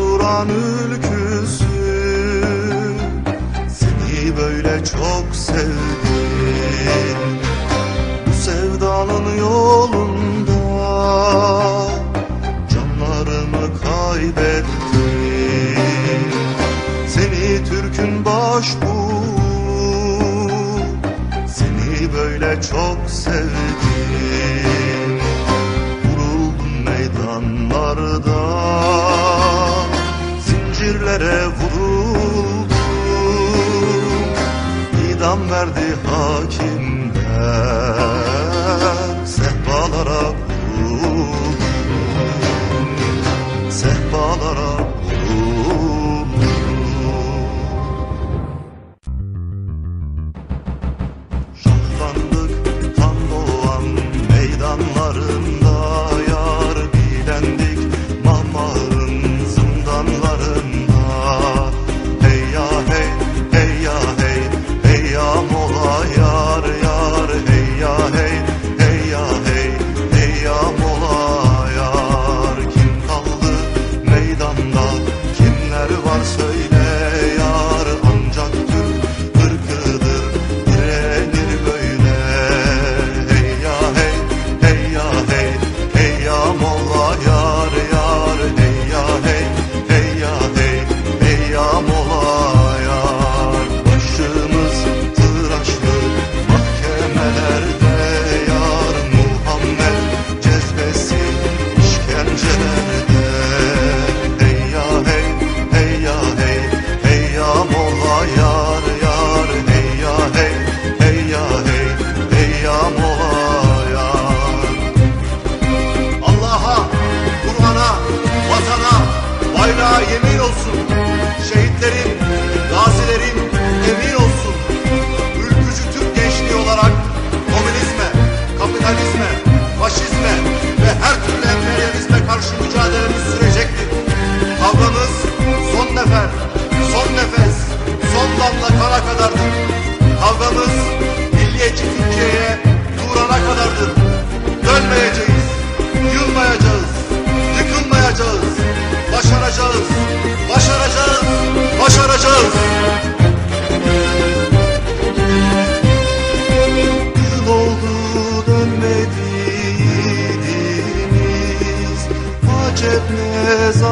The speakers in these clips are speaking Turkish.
Turan ülküsü. Seni böyle çok sevdim. Bu sevdanın yolunda Canlarımı kaybettim. Seni Türk'ün başbuğu. Seni böyle çok sevdim. Vuruldum meydanlarda zincirlere vuruldum İdam verdi hakimler sehpalara vuruldum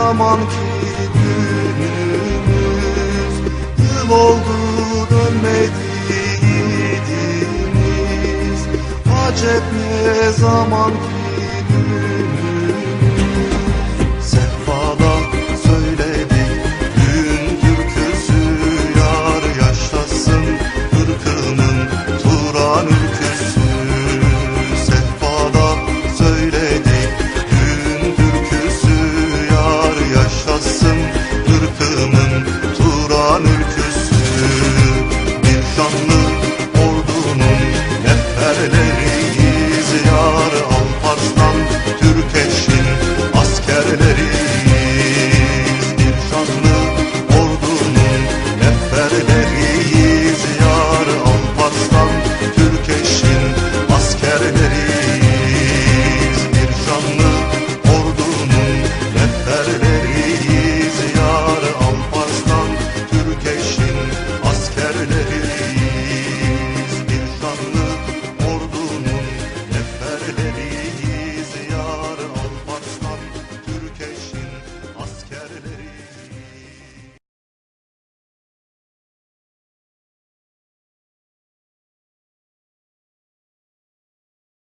zaman ki günümüz Yıl oldu dönmediğimiz Acep ne zaman ki